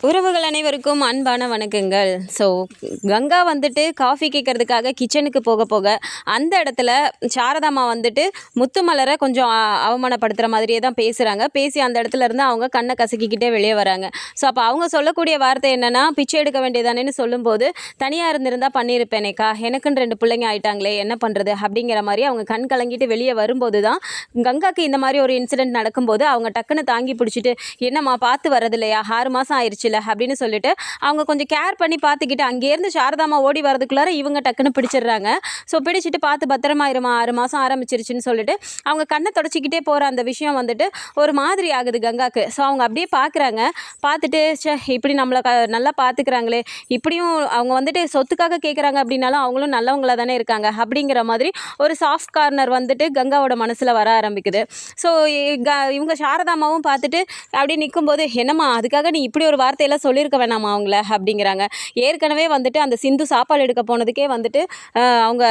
உறவுகள் அனைவருக்கும் அன்பான வணக்கங்கள். ஸோ கங்கா வந்துட்டு காஃபி கேட்கறதுக்காக கிச்சனுக்கு போக போக அந்த இடத்துல சாரதாம்மா வந்துட்டு முத்துமலரை கொஞ்சம் அவமானப்படுத்துகிற மாதிரியே தான் பேசுகிறாங்க பேசி அந்த இடத்துல இருந்து அவங்க கண்ணை கசக்கிக்கிட்டே வெளியே வராங்க. ஸோ அப்போ அவங்க சொல்லக்கூடிய வார்த்தை என்னென்னா பிச்சை எடுக்க வேண்டியதானேன்னு சொல்லும்போது தனியாக இருந்திருந்தால் பண்ணியிருப்பேனேக்கா. எனக்குன்னு ரெண்டு பிள்ளைங்க ஆயிட்டாங்களே என்ன பண்ணுறது அப்படிங்கிற மாதிரி அவங்க கண் கலங்கிட்டு வெளியே வரும்போது தான் கங்காக்கு இந்த மாதிரி ஒரு இன்சிடென்ட் நடக்கும்போது அவங்க டக்குன்னு தாங்கி பிடிச்சிட்டு என்னம்மா பார்த்து வரது இல்லையா ஆறு மாதம் ஆயிடுச்சு ஆயிடுச்சுல அப்படின்னு சொல்லிட்டு அவங்க கொஞ்சம் கேர் பண்ணி பார்த்துக்கிட்டு அங்கேருந்து சாரதாமா ஓடி வரதுக்குள்ளார இவங்க டக்குன்னு பிடிச்சிடுறாங்க. ஸோ பிடிச்சிட்டு பார்த்து பத்திரமா இருமா ஆறு மாதம் ஆரம்பிச்சிருச்சுன்னு சொல்லிட்டு அவங்க கண்ணை தொடச்சிக்கிட்டே போகிற அந்த விஷயம் வந்துட்டு ஒரு மாதிரி ஆகுது கங்காக்கு. ஸோ அவங்க அப்படியே பார்க்குறாங்க. பார்த்துட்டு ச்சே இப்படி நம்மளை க நல்லா பார்த்துக்கிறாங்களே. இப்படியும் அவங்க வந்துட்டு சொத்துக்காக கேட்குறாங்க அப்படின்னாலும் அவங்களும் நல்லவங்களாக தானே இருக்காங்க. அப்படிங்கிற மாதிரி ஒரு சாஃப்ட் கார்னர் வந்துட்டு கங்காவோட மனசில் வர ஆரம்பிக்குது. ஸோ இவங்க சாரதாமாவும் பார்த்துட்டு அப்படியே நிற்கும்போது என்னம்மா அதுக்காக நீ இப்படி ஒரு வார்த்தையெல்லாம் சொல்லியிருக்க வேணாமா அவங்கள அப்படிங்கிறாங்க. ஏற்கனவே வந்துட்டு அந்த சிந்து சாப்பாடு எடுக்க போனதுக்கே வந்துட்டு அவங்க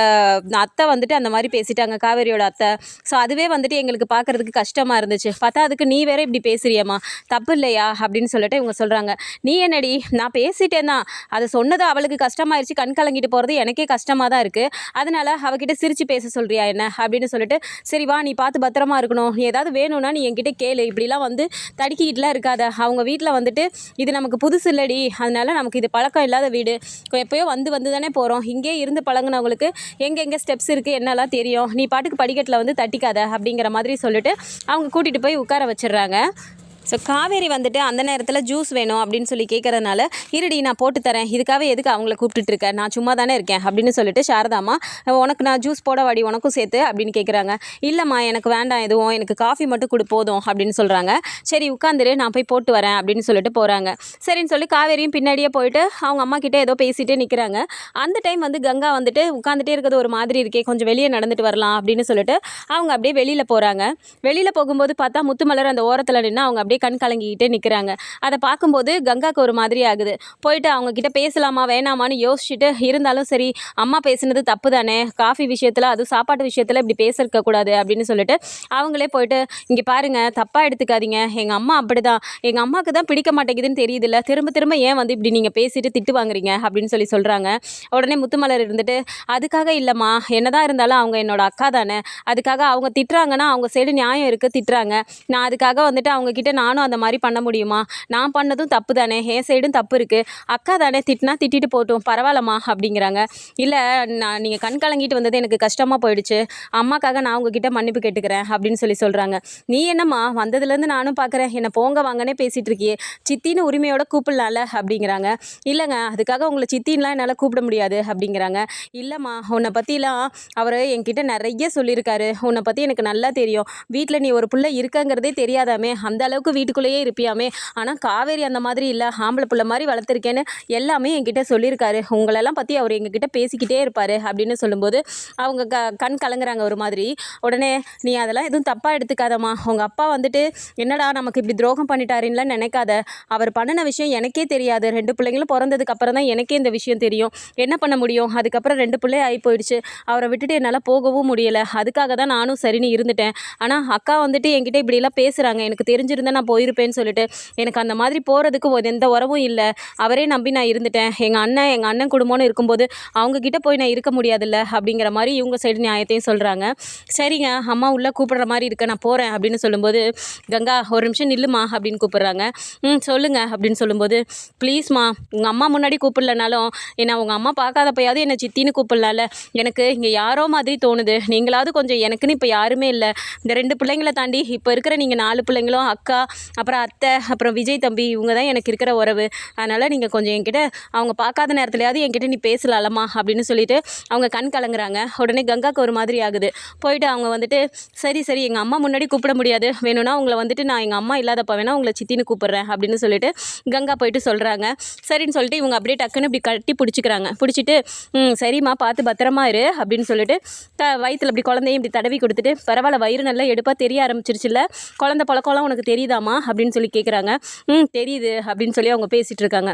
அத்தை வந்துட்டு அந்த மாதிரி பேசிட்டாங்க காவேரியோட அத்தை. ஸோ அதுவே வந்துட்டு எங்களுக்கு பார்க்கறதுக்கு கஷ்டமாக இருந்துச்சு. பார்த்தா அதுக்கு நீ வேற இப்படி பேசுறியம்மா. தப்பு இல்லையா அப்படின்னு சொல்லிட்டு இவங்க சொல்கிறாங்க நீ என்னடி? நான் பேசிட்டேன் தான். அதை சொன்னது அவளுக்கு கஷ்டமாயிருச்சு. கண் கலங்கிட்டு போகிறது எனக்கே கஷ்டமாக தான் இருக்குது அதனால் அவகிட்ட சிரித்து பேச சொல்கிறியா என்ன? அப்படின்னு சொல்லிட்டு சரி வா நீ பார்த்து பத்திரமா இருக்கணும். நீ ஏதாவது வேணும்னா நீ என்கிட்ட கேளு. இப்படிலாம் வந்து தடுக்கிக்கிட்டுலாம் இருக்காத. அவங்க வீட்டில் வந்துட்டு இது நமக்கு புதுசு இல்லடி. அதனால நமக்கு இது பழக்கம் இல்லாத வீடு. எப்போயோ எப்பயோ வந்து வந்து தானே போகிறோம் இங்கே இருந்து பழங்கினவங்களுக்கு எங்கெங்கே ஸ்டெப்ஸ் இருக்குது என்னெல்லாம் தெரியும்? நீ பாட்டுக்கு படிக்கட்டில் வந்து தட்டிக்காத அப்படிங்கிற மாதிரி சொல்லிட்டு அவங்க கூட்டிகிட்டு போய் உட்கார வச்சிடுறாங்க. ஸோ காவேரி வந்துட்டு அந்த நேரத்தில் ஜூஸ் வேணும் அப்படின்னு சொல்லி கேட்குறதுனால இருடி நான் போட்டு தரேன். இதுக்காக எதுக்கு அவங்கள கூப்பிட்டுட்டு நான் சும்மா தானே இருக்கேன். அப்படின்னு சொல்லிட்டு சாரதாம்மா உனக்கு நான் ஜூஸ் போட வாடி உனக்கும் சேர்த்து அப்படின்னு கேட்குறாங்க இல்லைம்மா எனக்கு வேண்டாம் எதுவும். எனக்கு காஃபி மட்டும் கொடு போதும் அப்படின்னு சொல்கிறாங்க சரி உட்காந்துரு நான் போய் போட்டு வரேன் அப்படின்னு சொல்லிட்டு போகிறாங்க சரின்னு சொல்லி காவேரியும் பின்னாடியே போயிட்டு அவங்க அம்மா கிட்டே ஏதோ பேசிகிட்டே நிற்கிறாங்க அந்த டைம் வந்து கங்கா வந்துட்டு உட்காந்துட்டே இருக்கிறது ஒரு மாதிரி இருக்கே. கொஞ்சம் வெளியே நடந்துட்டு வரலாம் அப்படின்னு சொல்லிட்டு அவங்க அப்படியே வெளியில் போகிறாங்க வெளியில் போகும்போது பார்த்தா முத்துமலர் அந்த ஓரத்தில் நின்று அவங்க அப்படியே கண் கலங்கிக்கிட்டே நிற்கிறாங்க அதை பார்க்கும்போது கங்காக்கு ஒரு மாதிரி ஆகுது. போயிட்டு அவங்க கிட்ட பேசலாமா வேணாமான்னு யோசிச்சுட்டு இருந்தாலும் சரி அம்மா பேசுனது தப்பு தானே காஃபி விஷயத்தில் அதுவும் சாப்பாட்டு விஷயத்தில் இப்படி பேசிருக்க கூடாது அப்படின்னு சொல்லிட்டு அவங்களே போயிட்டு இங்கே பாருங்கள் தப்பாக எடுத்துக்காதீங்க. எங்கள் அம்மா அப்படிதான். எங்கள் அம்மாவுக்கு தான் பிடிக்க மாட்டேங்குதுன்னு தெரியுதுல்ல. திரும்ப திரும்ப ஏன் வந்து இப்படி நீங்கள் பேசிட்டு திட்டு வாங்குறீங்க? அப்படின்னு சொல்லி சொல்கிறாங்க உடனே முத்துமலர் இருந்துட்டு அதுக்காக இல்லைம்மா. என்னதான் இருந்தாலும் அவங்க என்னோட அக்கா தானே. அதுக்காக அவங்க திட்டுறாங்கன்னா அவங்க சைடு நியாயம் இருக்குது திட்டுறாங்க. நான் அதுக்காக வந்துட்டு அவங்க கிட்ட நானும் அந்த மாதிரி பண்ண முடியுமா? நான் பண்ணதும் தப்பு தானே? என் சைடும் தப்பு இருக்குது அக்கா தானே திட்டினா திட்டிட்டு போட்டோம். பரவாயில்லம்மா அப்படிங்கிறாங்க. இல்லை நான் நீங்கள் கண் கலங்கிட்டு வந்தது எனக்கு கஷ்டமாக போயிடுச்சு. அம்மாக்காக நான் உங்ககிட்ட மன்னிப்பு கேட்டுக்கிறேன் அப்படின்னு சொல்லி சொல்கிறாங்க நீ என்னம்மா? வந்ததுலேருந்து நானும் பார்க்குறேன் என்னை போங்க வாங்கனே பேசிகிட்டு இருக்கியே. சித்தின்னு உரிமையோட கூப்பிடலாம்ல அப்படிங்கிறாங்க. இல்லைங்க அதுக்காக உங்களை சித்தின்லாம் என்னால் கூப்பிட முடியாது அப்படிங்கிறாங்க. இல்லைம்மா உன்னை பற்றிலாம் அவர் என்கிட்ட நிறைய சொல்லியிருக்காரு. உன்னை பற்றி எனக்கு நல்லா தெரியும். வீட்டில் நீ ஒரு பிள்ளை இருக்கங்கிறதே தெரியாதாமே? அந்த அளவுக்கு வீட்டுக்குள்ளேயே இருப்பியாமே. ஆனால் காவேரி அந்த மாதிரி இல்லை ஆம்பளை பிள்ளை மாதிரி வளர்த்துருக்கேன்னு எல்லாமே என்கிட்ட சொல்லியிருக்காரு. உங்களெல்லாம் பற்றி அவர் எங்ககிட்ட பேசிக்கிட்டே இருப்பார் அப்படின்னு சொல்லும்போது அவங்க க கண் கலங்குறாங்க ஒரு மாதிரி. உடனே நீ அதெல்லாம் எதுவும் தப்பாக எடுத்துக்காதம்மா. உங்கள் அப்பா வந்துட்டு என்னடா நமக்கு இப்படி துரோகம் பண்ணிட்டாருன்னுலாம் நினைக்காத. அவர் பண்ணின விஷயம் எனக்கே தெரியாது. ரெண்டு பிள்ளைங்களும் பிறந்ததுக்கு அப்புறம் தான் எனக்கே இந்த விஷயம் தெரியும். என்ன பண்ண முடியும்? அதுக்கப்புறம் ரெண்டு பிள்ளை ஆகி போயிடுச்சு அவரை விட்டுட்டு என்னால் போகவும் முடியலை. அதுக்காக தான் நானும் சரின்னு இருந்துட்டேன். ஆனால் அக்கா வந்துட்டு என்கிட்ட இப்படிலாம் பேசுகிறாங்க எனக்கு தெரிஞ்சிருந்தா நான் போயிருப்பேன்னு சொல்லிட்டு எனக்கு அந்த மாதிரி போகிறதுக்கு எந்த உறவும் இல்லை. அவரே நம்பி நான் இருந்துட்டேன். எங்கள் அண்ணன் எங்கள் அண்ணன் குடும்பம்னு இருக்கும்போது அவங்கக்கிட்ட போய் நான் இருக்க முடியாதுல்ல அப்படிங்கிற மாதிரி இவங்க சைடு நியாயத்தையும் சொல்கிறாங்க சரிங்க அம்மா உள்ளே கூப்பிடுற மாதிரி இருக்க நான் போகிறேன் அப்படின்னு சொல்லும்போது கங்கா ஒரு நிமிஷம் நில்லுமா? அப்படின்னு கூப்பிட்றாங்க. ம் சொல்லுங்க அப்படின்னு சொல்லும்போது ப்ளீஸ்மா உங்கள் அம்மா முன்னாடி கூப்பிடலனாலும் என்னை உங்கள் அம்மா பார்க்காதப்பயாவது என்னை சித்தின்னு கூப்பிடலாம்ல. எனக்கு இங்கே யாரோ மாதிரி தோணுது. நீங்களாவது கொஞ்சம் எனக்குன்னு இப்போ யாருமே இல்லை. இந்த ரெண்டு பிள்ளைங்களை தாண்டி இப்போ இருக்கிற நீங்கள் நாலு பிள்ளைங்களும் அக்கா அப்புறம் அத்தை அப்புறம் விஜய் தம்பி இவங்க தான் எனக்கு இருக்கிற உறவு. அதனால் நீங்கள் கொஞ்சம் என்கிட்ட அவங்க பார்க்காத நேரத்துலையாவது என்கிட்ட நீ பேசலாம்மா அப்படின்னு சொல்லிட்டு அவங்க கண் கலங்குறாங்க. உடனே கங்காக்கு ஒரு மாதிரி ஆகுது. போயிட்டு அவங்க வந்துட்டு சரி சரி எங்கள் அம்மா முன்னாடி கூப்பிட முடியாது. வேணும்னா உங்களை வந்துட்டு நான் எங்கள் அம்மா இல்லாதப்ப வேணால் உங்களை சித்தின்னு கூப்பிட்றேன். அப்படின்னு சொல்லிட்டு கங்கா போயிட்டு சொல்கிறாங்க சரின்னு சொல்லிட்டு இவங்க அப்படியே டக்குன்னு இப்படி கட்டி பிடிச்சிக்கிறாங்க. பிடிச்சிட்டு சரிம்மா பார்த்து பத்திரமா இரு. அப்படின்னு சொல்லிட்டு த வயிற்றுல இப்படி குழந்தையும் இப்படி தடவி கொடுத்துட்டு பரவாயில்ல வயிறு நல்லா எடுப்பாக தெரிய ஆரம்பிச்சிருச்சுல்ல. குழந்தை பழக்கம்லாம் உனக்கு தெரியுதாம்மா அப்படின்னு சொல்லி கேட்குறாங்க ம் தெரியுது அப்படின்னு சொல்லி அவங்க பேசிகிட்டு இருக்காங்க.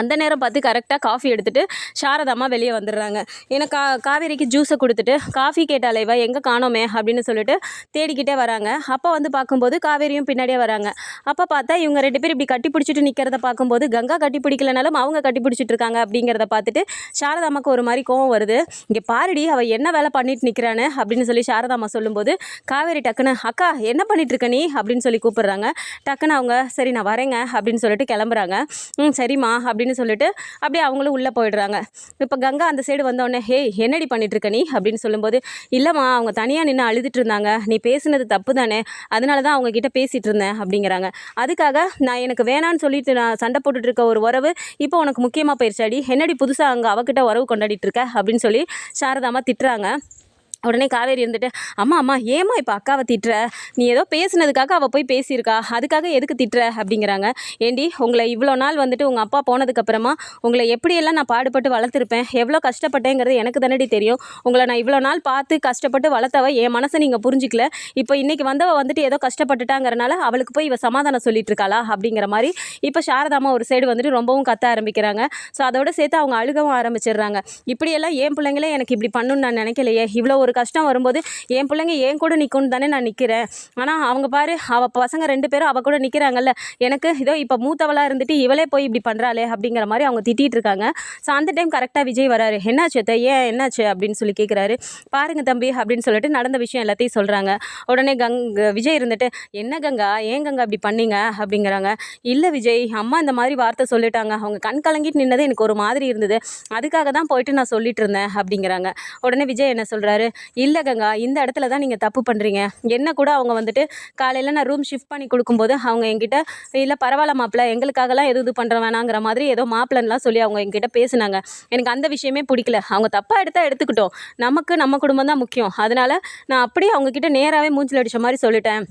அந்த நேரம் பார்த்து கரெக்டாக காஃபி எடுத்துகிட்டு சாரதாம்மா வெளியே வந்துடுறாங்க. ஏன்னா கா காவேரிக்கு ஜூஸை கொடுத்துட்டு காஃபி கேட்டாலே இவ எங்கே காணோமே அப்படின்னு சொல்லிட்டு தேடிக்கிட்டே வராங்க. அப்போ வந்து பார்க்கும்போது காவேரியும் பின்னாடியே வராங்க. அப்போ பார்த்தா இவங்க ரெண்டு பேர் இப்படி கட்டி பிடிச்சிட்டு நிற்கிறத பார்க்கும்போது கங்கா கட்டி பிடிக்கலனாலும் அவங்க கட்டி பிடிச்சிட்டு இருக்காங்க அப்படிங்கிறத பார்த்துட்டு சாரதாம்மாக்கு ஒரு மாதிரி கோவம் வருது. இங்கே பாருடி அவள் என்ன வேலை பண்ணிட்டு நிற்கிறான்னு அப்படின்னு சொல்லி சாரதாம்மா சொல்லும்போது காவேரி டக்குன்னு அக்கா என்ன பண்ணிட்டு இருக்க நீ? அப்படின்னு சொல்லி கூப்பிடுறாங்க. டக்குன்னு அவங்க சரி நான் வரேங்க அப்படின்னு சொல்லிட்டு கிளம்புறாங்க. ம் சரிம்மா அப்படின்னு அப்படின்னு சொல்லிட்டு அப்படியே அவங்களும் உள்ளே போயிடுறாங்க. இப்போ கங்கா அந்த சைடு வந்தோடனே ஹே என்னடி பண்ணிட்டு இருக்க நீ? அப்படின்னு சொல்லும்போது இல்லைம்மா அவங்க தனியாக நின்று அழுதுட்டு இருந்தாங்க. நீ பேசுனது தப்பு தானே அதனால தான் அவங்க கிட்ட பேசிட்டு இருந்தேன். அப்படிங்கிறாங்க. அதுக்காக நான் எனக்கு வேணான்னு சொல்லிட்டு நான் சண்டை போட்டுட்டு இருக்க ஒரு உறவு இப்போ உனக்கு முக்கியமாக போயிடுச்சாடி என்னடி புதுசாக அங்கே அவகிட்ட உறவு கொண்டாடிட்டு இருக்க அப்படின்னு சொல்லி சாரதாமா திட்டுறாங்க. உடனே காவேரி இருந்துட்டு அம்மா அம்மா ஏம்மா இப்போ அக்காவை திட்டுற? நீ ஏதோ பேசுனதுக்காக அவள் போய் பேசியிருக்கா. அதுக்காக எதுக்கு திட்டுற? அப்படிங்கிறாங்க. ஏண்டி உங்களை இவ்வளோ நாள் வந்துட்டு உங்கள் அப்பா போனதுக்கப்புறமா உங்களை எப்படியெல்லாம் நான் பாடுபட்டு வளர்த்துருப்பேன்? எவ்வளோ கஷ்டப்பட்டேங்கிறது எனக்கு தானடி தெரியும். உங்களை நான் இவ்வளோ நாள் பார்த்து கஷ்டப்பட்டு வளர்த்தவ என் மனசை நீங்கள் புரிஞ்சிக்கல. இப்போ இன்னைக்கு வந்தவ வந்துட்டு ஏதோ கஷ்டப்பட்டுட்டாங்கிறனால அவளுக்கு போய் இவ சமாதானம் சொல்லிட்டு இருக்காளா அப்படிங்கிற மாதிரி இப்போ சாரதாமா ஒரு சைடு வந்துட்டு ரொம்பவும் கத்த ஆரம்பிக்கிறாங்க. ஸோ அதோட சேர்த்து அவங்க அழுகவும் ஆரம்பிச்சிடுறாங்க. இப்படியெல்லாம் என் பிள்ளைங்களே எனக்கு இப்படி பண்ணணும்னு நான் நினைக்கலையே. இவ்வளோ ஒரு கஷ்டம் வரும்போது என் பிள்ளைங்க என் கூட நிற்கும்னு தானே நான் நிற்கிறேன் ஆனால் அவங்க பாரு அவள் பசங்க ரெண்டு பேரும் அவள் கூட நிற்கிறாங்கல்ல எனக்கு இதோ இப்போ மூத்தவளாக இருந்துட்டு இவளே போய் இப்படி பண்ணுறாளே அப்படிங்கிற மாதிரி அவங்க திட்டிகிட்டு இருக்காங்க. ஸோ அந்த டைம் கரெக்டாக விஜய் வராரு. என்னாச்சு அத்தை? ஏன் என்னாச்சு? அப்படின்னு சொல்லி கேட்குறாரு பாருங்க தம்பி அப்படின்னு சொல்லிட்டு நடந்த விஷயம் எல்லாத்தையும் சொல்கிறாங்க உடனே கங் விஜய் இருந்துட்டு என்ன கங்கா? ஏன் கங்கா இப்படி பண்ணீங்க? அப்படிங்கிறாங்க. இல்லை விஜய் அம்மா இந்த மாதிரி வார்த்தை சொல்லிட்டாங்க. அவங்க கண் கலங்கிட்டு நின்னது எனக்கு ஒரு மாதிரி இருந்தது. அதுக்காக தான் போயிட்டு நான் சொல்லிட்டு இருந்தேன் அப்படிங்கிறாங்க. உடனே விஜய் என்ன சொல்கிறாரு இல்லை கங்கா இந்த இடத்துல தான் நீங்கள் தப்பு பண்ணுறீங்க என்ன கூட அவங்க வந்துட்டு காலையில் நான் ரூம் ஷிஃப்ட் பண்ணி கொடுக்கும்போது அவங்க என்கிட்ட இல்லை பரவாயில்ல மாப்பிள்ள எங்களுக்காகலாம் எது இது பண்ணுற வேணாங்கிற மாதிரி ஏதோ மாப்பிள்ளன்லாம் சொல்லி அவங்க என்கிட்ட பேசுனாங்க. எனக்கு அந்த விஷயமே பிடிக்கல. அவங்க தப்பாக எடுத்தால் எடுத்துக்கிட்டோம். நமக்கு நம்ம குடும்பம் தான் முக்கியம். அதனால் நான் அப்படியே அவங்கக்கிட்ட நேராகவே மூஞ்சில் அடித்த மாதிரி சொல்லிட்டேன்.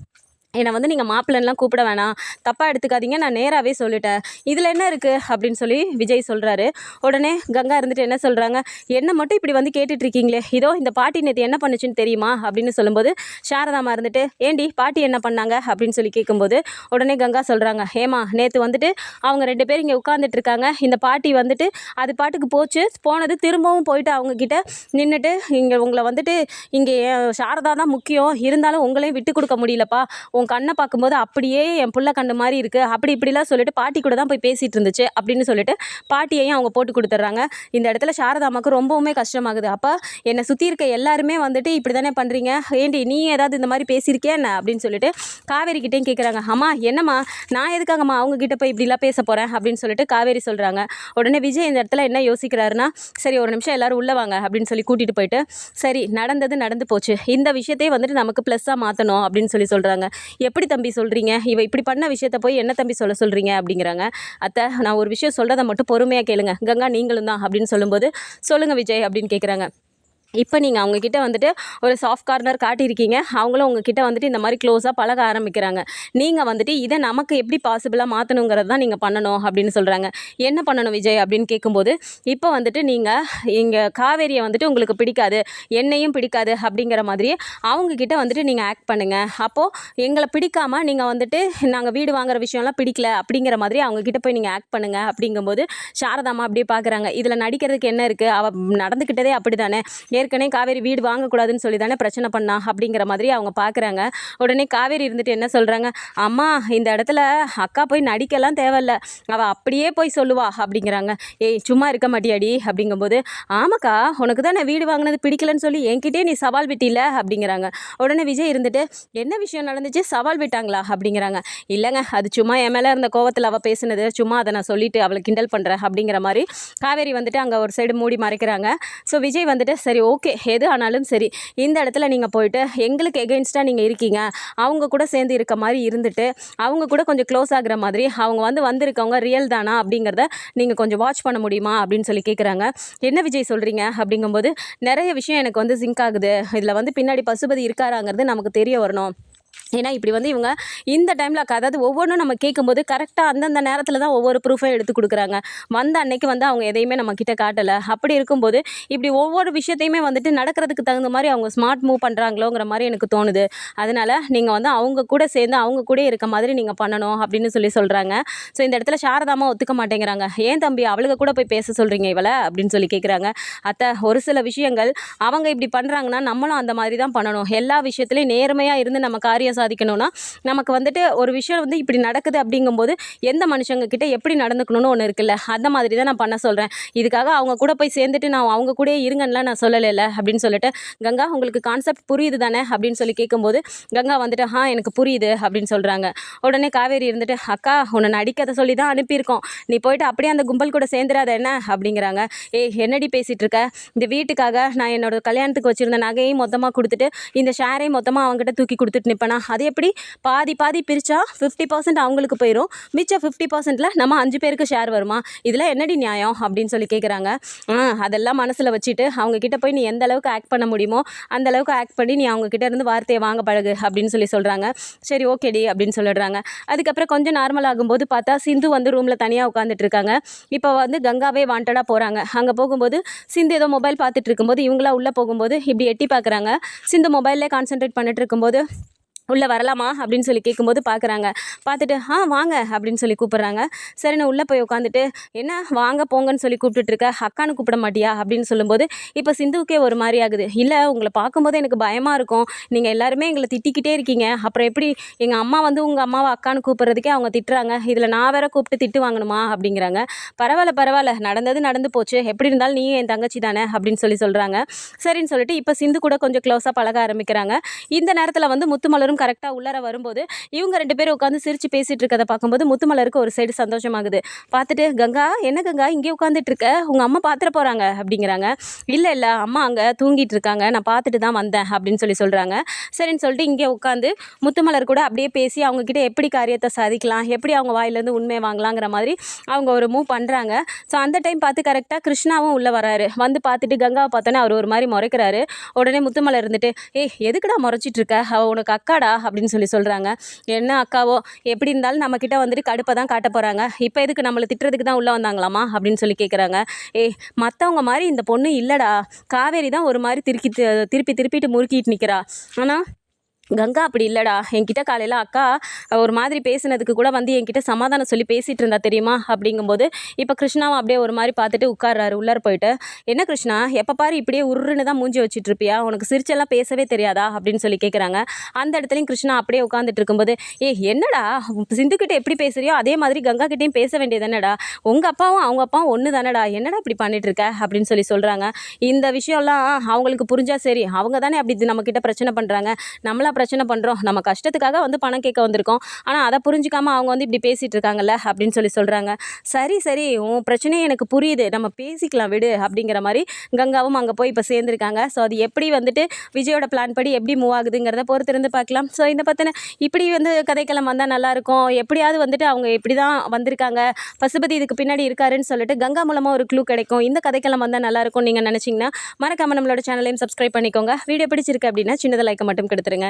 என்னை வந்து நீங்கள் மாப்பிள்ளன்லாம் கூப்பிட வேணாம். தப்பாக எடுத்துக்காதீங்க நான் நேராகவே சொல்லிட்டேன். இதில் என்ன இருக்குது அப்படின்னு சொல்லி விஜய் சொல்கிறாரு உடனே கங்கா இருந்துட்டு என்ன சொல்கிறாங்க என்ன மட்டும் இப்படி வந்து கேட்டுட்ருக்கீங்களே? இதோ இந்த பாட்டி நேற்று என்ன பண்ணுச்சுன்னு தெரியுமா? அப்படின்னு சொல்லும்போது சாரதாமா இருந்துட்டு ஏண்டி பாட்டி என்ன பண்ணாங்க? அப்படின்னு சொல்லி கேட்கும்போது உடனே கங்கா சொல்கிறாங்க ஏமா நேற்று வந்துட்டு அவங்க ரெண்டு பேரும் இங்கே உட்காந்துட்டு இருக்காங்க இந்த பாட்டி வந்துட்டு அது பாட்டுக்கு போச்சு. போனது திரும்பவும் போயிட்டு அவங்கக்கிட்ட நின்றுட்டு இங்கே உங்களை வந்துட்டு இங்கே சாரதா தான் முக்கியம். இருந்தாலும் உங்களையும் விட்டு கொடுக்க முடியலப்பா. உன் கண்ணை பார்க்கும்போது அப்படியே என் புள்ள கண்ணு மாதிரி இருக்குது அப்படி இப்படிலாம் சொல்லிட்டு பாட்டி கூட தான் போய் பேசிகிட்டு இருந்துச்சு. அப்படின்னு சொல்லிட்டு பாட்டியையும் அவங்க போட்டு கொடுத்துட்றாங்க. இந்த இடத்துல சாரதாமாக்கு ரொம்பவுமே கஷ்டமாகுது. அப்போ என்னை சுற்றி இருக்க எல்லாருமே வந்துட்டு இப்படி தானே பண்ணுறீங்க ஏண்டி நீ ஏதாவது இந்த மாதிரி பேசியிருக்கியா என்ன? அப்படின்னு சொல்லிட்டு காவேரி கிட்டேயும் கேட்குறாங்க அம்மா என்னம்மா? நான் எதுக்காகம்மா அவங்க கிட்ட போய் இப்படிலாம் பேச போகிறேன் அப்படின்னு சொல்லிட்டு காவேரி சொல்கிறாங்க உடனே விஜய் இந்த இடத்துல என்ன யோசிக்கிறாருன்னா சரி ஒரு நிமிஷம் எல்லாரும் உள்ளே வாங்க அப்படின்னு சொல்லி கூட்டிகிட்டு போயிட்டு சரி நடந்தது நடந்து போச்சு. இந்த விஷயத்தையே வந்துட்டு நமக்கு ப்ளஸ்ஸாக மாற்றணும் அப்படின்னு சொல்லி சொல்கிறாங்க எப்படி தம்பி சொல்கிறீங்க இவ இப்படி பண்ண விஷயத்த போய் என்ன தம்பி சொல்ல சொல்கிறீங்க அப்படிங்கிறாங்க. அத்தை நான் ஒரு விஷயம் சொல்கிறத மட்டும் பொறுமையாக கேளுங்க. கங்கா நீங்களும் தான் அப்படின்னு சொல்லும்போது சொல்லுங்கள் விஜய் அப்படின்னு கேட்குறாங்க இப்போ நீங்கள் அவங்கக்கிட்ட வந்துட்டு ஒரு சாஃப்ட் கார்னர் காட்டியிருக்கீங்க. அவங்களும் உங்ககிட்ட வந்துட்டு இந்த மாதிரி க்ளோஸாக பழக ஆரம்பிக்கிறாங்க. நீங்கள் வந்துட்டு இதை நமக்கு எப்படி பாசிபிளாக மாற்றணுங்கிறது தான் நீங்கள் பண்ணணும் அப்படின்னு சொல்கிறாங்க என்ன பண்ணணும் விஜய் அப்படின்னு கேட்கும்போது இப்போ வந்துட்டு நீங்கள் இங்கே காவேரியை வந்துட்டு உங்களுக்கு பிடிக்காது என்னையும் பிடிக்காது அப்படிங்கிற மாதிரியே அவங்கக்கிட்ட வந்துட்டு நீங்கள் ஆக்ட் பண்ணுங்கள் அப்போது எங்களை பிடிக்காமல் நீங்கள் வந்துட்டு நாங்கள் வீடு வாங்குற விஷயம்லாம் பிடிக்கல அப்படிங்கிற மாதிரி அவங்கக்கிட்ட போய் நீங்கள் ஆக்ட் பண்ணுங்கள் அப்படிங்கும்போது சாரதாமா அப்படியே பார்க்குறாங்க. இதில் நடிக்கிறதுக்கு என்ன இருக்குது அவள் நடந்துக்கிட்டதே அப்படி தானே ஏற்கனவே காவேரி வீடு வாங்கக்கூடாதுன்னு சொல்லி தானே பிரச்சனை பண்ணா அப்படிங்கிற மாதிரி அவங்க பார்க்குறாங்க உடனே காவேரி இருந்துட்டு என்ன சொல்கிறாங்க அம்மா இந்த இடத்துல அக்கா போய் நடிக்கலாம் தேவையில்ல. அவள் அப்படியே போய் சொல்லுவா அப்படிங்கிறாங்க. ஏய் சும்மா இருக்க மாட்டியாடி அப்படிங்கும்போது ஆமாக்கா உனக்கு தான் நான் வீடு வாங்கினது பிடிக்கலன்னு சொல்லி என்கிட்டயே நீ சவால் விட்டில அப்படிங்கிறாங்க. உடனே விஜய் இருந்துட்டு என்ன விஷயம் நடந்துச்சு? சவால் விட்டாங்களா அப்படிங்கிறாங்க. இல்லைங்க அது சும்மா என் மேலே இருந்த கோவத்தில் அவள் பேசுனது. சும்மா அதை நான் சொல்லிட்டு அவளை கிண்டல் பண்ணுறேன் அப்படிங்கிற மாதிரி காவேரி வந்துட்டு அங்கே ஒரு சைடு மூடி மறைக்கிறாங்க. ஸோ விஜய் வந்துட்டு சரி ஓகே எது ஆனாலும் சரி. இந்த இடத்துல நீங்கள் போயிட்டு எங்களுக்கு எகெயின்ஸ்டாக நீங்கள் இருக்கீங்க. அவங்க கூட சேர்ந்து இருக்க மாதிரி இருந்துட்டு அவங்க கூட கொஞ்சம் க்ளோஸ் ஆகிற மாதிரி அவங்க வந்து வந்திருக்கவங்க ரியல் தானா அப்படிங்கிறத நீங்கள் கொஞ்சம் வாட்ச் பண்ண முடியுமா அப்படின்னு சொல்லி கேட்குறாங்க என்ன விஜய் சொல்கிறீங்க அப்படிங்கும்போது நிறைய விஷயம் எனக்கு வந்து சிங்க் ஆகுது. இதில் வந்து பின்னாடி பசுபதி இருக்காராங்கிறது நமக்கு தெரிய வரணும். ஏன்னா இப்படி வந்து இவங்க இந்த டைமில் அதாவது ஒவ்வொன்றும் நம்ம கேட்கும்போது கரெக்டாக அந்தந்த நேரத்தில் தான் ஒவ்வொரு ப்ரூஃபையும் எடுத்து கொடுக்குறாங்க. வந்த அன்னைக்கு வந்து அவங்க எதையுமே நம்ம கிட்ட காட்டலை. அப்படி இருக்கும்போது இப்படி ஒவ்வொரு விஷயத்தையுமே வந்துட்டு நடக்கிறதுக்கு தகுந்த மாதிரி அவங்க ஸ்மார்ட் மூவ் பண்ணுறாங்களோங்கிற மாதிரி எனக்கு தோணுது. அதனால் நீங்கள் வந்து அவங்க கூட சேர்ந்து அவங்க கூட இருக்க மாதிரி நீங்கள் பண்ணணும் அப்படின்னு சொல்லி சொல்கிறாங்க ஸோ இந்த இடத்துல சாரதாமா ஒத்துக்க மாட்டேங்கிறாங்க. ஏன் தம்பி அவளுக்கு கூட போய் பேச சொல்கிறீங்க இவளை? அப்படின்னு சொல்லி கேட்குறாங்க அத்தை ஒரு சில விஷயங்கள் அவங்க இப்படி பண்ணுறாங்கன்னா நம்மளும் அந்த மாதிரி தான் பண்ணணும். எல்லா விஷயத்துலையும் நேர்மையாக இருந்து நம்ம காரியம் சாதிக்கணும்னா நமக்கு வந்துட்டு ஒரு விஷயம் வந்து இப்படி நடக்குது அப்படிங்கும்போது எந்த மனுஷங்க கிட்ட எப்படி நடந்துக்கணும்னு ஒன்று இருக்குல்ல? அந்த மாதிரி தான் நான் பண்ண சொல்கிறேன் இதுக்காக அவங்க கூட போய் சேர்ந்துட்டு நான் அவங்க கூடயே இருங்கன்னா நான் சொல்லலைல அப்படின்னு சொல்லிட்டு கங்கா உங்களுக்கு கான்செப்ட் புரியுது தானே? அப்படின்னு சொல்லி கேட்கும்போது கங்கா வந்துட்டு ஆ எனக்கு புரியுது அப்படின்னு சொல்கிறாங்க உடனே காவேரி இருந்துட்டு அக்கா உன்னை நடிக்கதை சொல்லி தான் அனுப்பியிருக்கோம். நீ போயிட்டு அப்படியே அந்த கும்பல் கூட சேர்ந்துடாத என்ன? அப்படிங்கிறாங்க. ஏய் என்னடி பேசிகிட்டு இருக்க? இந்த வீட்டுக்காக நான் என்னோட கல்யாணத்துக்கு வச்சுருந்த நகையும் மொத்தமாக கொடுத்துட்டு இந்த ஷேரையும் மொத்தமாக அவங்ககிட்ட தூக்கி கொடுத்துட்டு நிற்பேன் அது எப்படி? பாதி பாதி பிரித்தா ஃபிஃப்டி பர்சன்ட் அவங்களுக்கு போயிடும் மிச்சம் ஃபிஃப்டி பர்சன்ட்டில் நம்ம அஞ்சு பேருக்கு ஷேர் வருமா? இதில் என்னடி நியாயம்? அப்படின்னு சொல்லி கேட்குறாங்க அதெல்லாம் மனசில் வச்சுட்டு அவங்கக்கிட்ட போய் நீ எந்த அளவுக்கு ஆக்ட் பண்ண முடியுமோ அந்த அளவுக்கு ஆக்ட் பண்ணி நீ அவங்கக்கிட்ட இருந்து வார்த்தையை வாங்க பழகு அப்படின்னு சொல்லி சொல்கிறாங்க சரி ஓகேடி அப்படின்னு சொல்லிடுறாங்க. அதுக்கப்புறம் கொஞ்சம் நார்மல் ஆகும்போது பார்த்தா சிந்து வந்து ரூமில் தனியாக உட்காந்துட்டு இருக்காங்க. இப்போ வந்து கங்காவே வாண்டடாக போகிறாங்க அங்கே போகும்போது சிந்து ஏதோ மொபைல் பார்த்துட்டு இருக்கும்போது இவங்களா உள்ளே போகும்போது இப்படி எட்டி பார்க்குறாங்க. சிந்து மொபைல்லே கான்சென்ட்ரேட் பண்ணிட்டு இருக்கும்போது உள்ளே வரலாமா அப்படின்னு சொல்லி கேட்கும்போது பார்க்குறாங்க பார்த்துட்டு ஆ வாங்க அப்படின்னு சொல்லி கூப்பிட்றாங்க. சரி நான் உள்ளே போய் உட்காந்துட்டு என்ன வாங்க போங்கன்னு சொல்லி கூப்பிட்டுட்ருக்க அக்கான்னு கூப்பிட மாட்டியா? அப்படின்னு சொல்லும்போது இப்போ சிந்துவுக்கே ஒரு மாதிரி ஆகுது. இல்லை உங்களை பார்க்கும்போது எனக்கு பயமாக இருக்கும். நீங்கள் எல்லாருமே எங்களை திட்டிக்கிட்டே இருக்கீங்க. அப்புறம் எப்படி எங்கள் அம்மா வந்து உங்கள் அம்மாவை அக்கான்னு கூப்பிட்றதுக்கே அவங்க திட்டுறாங்க. இதில் நான் வேற கூப்பிட்டு திட்டு வாங்கணுமா? அப்படிங்கிறாங்க. பரவாயில்ல பரவாயில்ல. நடந்தது நடந்து போச்சு. எப்படி இருந்தாலும் நீ என் தங்கச்சி தானே? அப்படின்னு சொல்லி சொல்கிறாங்க சரின்னு சொல்லிட்டு இப்போ சிந்து கூட கொஞ்சம் க்ளோஸாக பழக ஆரம்பிக்கிறாங்க. இந்த நேரத்தில் வந்து முத்துமலரும் கரெக்டாக உள்ளர வரும்போது இவங்க ரெண்டு பேரும் உட்காந்து சிரித்து பேசிகிட்டு இருக்கதை பார்க்கும்போது முத்துமலருக்கு ஒரு சைடு சந்தோஷமாகுது. பார்த்துட்டு கங்கா என்ன கங்கா இங்கே உட்காந்துட்டு இருக்க? உங்கள் அம்மா பார்த்துட போகிறாங்க அப்படிங்கிறாங்க. இல்லை இல்லை அம்மா அங்கே தூங்கிட்டு இருக்காங்க. நான் பார்த்துட்டு தான் வந்தேன் அப்படின்னு சொல்லி சொல்கிறாங்க சரின்னு சொல்லிட்டு இங்கே உட்காந்து முத்துமலர் கூட அப்படியே பேசி அவங்கக்கிட்ட எப்படி காரியத்தை சாதிக்கலாம் எப்படி அவங்க வாயிலேருந்து உண்மை வாங்கலாங்கிற மாதிரி அவங்க ஒரு மூவ் பண்ணுறாங்க ஸோ அந்த டைம் பார்த்து கரெக்டாக கிருஷ்ணாவும் உள்ளே வராரு. வந்து பார்த்துட்டு கங்காவை பார்த்தோன்னே அவர் ஒரு மாதிரி முறைக்கிறாரு. உடனே முத்துமலர் இருந்துட்டு ஏய் எதுக்குடா முறைச்சிட்டு இருக்க? அவள் உனக்கு அக்காடா அப்படின்னு சொல்லி சொல்கிறாங்க என்ன அக்காவோ எப்படி இருந்தாலும் நம்மக்கிட்ட வந்துட்டு கடுப்பை தான் காட்ட போகிறாங்க இப்போ எதுக்கு நம்மளை திட்டுறதுக்கு தான் உள்ளே வந்தாங்களாமா? அப்படின்னு சொல்லி கேட்குறாங்க ஏய் மற்றவங்க மாதிரி இந்த பொண்ணு இல்லைடா. காவேரி தான் ஒரு மாதிரி திருக்கி திருப்பி திருப்பிட்டு முறுக்கிட்டு நிற்கிறா ஆனால் கங்கா அப்படி இல்லைடா. என்கிட்ட காலையில் அக்கா ஒரு மாதிரி பேசினதுக்கு கூட வந்து என்கிட்ட சமாதானம் சொல்லி பேசிகிட்டு இருந்தா தெரியுமா? அப்படிங்கும்போது இப்போ கிருஷ்ணாவும் அப்படியே ஒரு மாதிரி பார்த்துட்டு உட்கார்றாரு உள்ளார போயிட்டு. என்ன கிருஷ்ணா எப்போ பாரு இப்படியே உருன்னு தான் மூஞ்சி வச்சுட்டு இருப்பியா உனக்கு சிரிச்செல்லாம் பேசவே தெரியாதா? அப்படின்னு சொல்லி கேட்குறாங்க அந்த இடத்துலையும் கிருஷ்ணா அப்படியே உட்காந்துட்டு இருக்கும்போது ஏ என்னடா? சிந்துக்கிட்ட எப்படி பேசுறியோ அதே மாதிரி கங்கா கிட்டேயும் பேச வேண்டியது என்னடா உங்கள் அப்பாவும் அவங்க அப்பாவும் ஒன்று தானடா என்னடா இப்படி பண்ணிட்டு இருக்க அப்படின்னு சொல்லி சொல்கிறாங்க இந்த விஷயம்லாம் அவங்களுக்கு புரிஞ்சால் சரி அவங்க தானே அப்படி நம்மக்கிட்ட பிரச்சனை பண்ணுறாங்க நம்மளா பிரச்சனை பண்ணுறோம் நம்ம கஷ்டத்துக்காக வந்து பணம் கேட்க வந்திருக்கோம். ஆனால் அதை புரிஞ்சிக்காமல் அவங்க வந்து இப்படி பேசிகிட்டு இருக்காங்கல்ல அப்படின்னு சொல்லி சொல்கிறாங்க சரி சரி உன் பிரச்சனையே எனக்கு புரியுது. நம்ம பேசிக்கலாம் விடு அப்படிங்கிற மாதிரி கங்காவும் அங்கே போய் இப்போ சேர்ந்துருக்காங்க. ஸோ அது எப்படி வந்துட்டு விஜயோட பிளான் படி எப்படி மூவ் ஆகுதுங்கிறத பொறுத்திருந்து பார்க்கலாம். ஸோ இந்த பற்றின இப்படி வந்து கதைக்களம் வந்தால் நல்லாயிருக்கும் எப்படியாவது வந்துட்டு அவங்க இப்படி தான் வந்திருக்காங்க. பசுபதி இதுக்கு பின்னாடி இருக்காருன்னு சொல்லிட்டு கங்கா மூலமாக ஒரு க்ளூ கிடைக்கும். இந்த கதைக்களம் வந்தால் நல்லாயிருக்கும் நீங்கள் நினச்சிங்கன்னா மறக்காமல் நம்மளோட சேனலையும் சப்ஸ்கிரைப் பண்ணிக்கோங்க. வீடியோ பிடிச்சிருக்கு அப்படின்னா சின்னதாக லைக்கை மட்டும் கொடுத்துருங்க.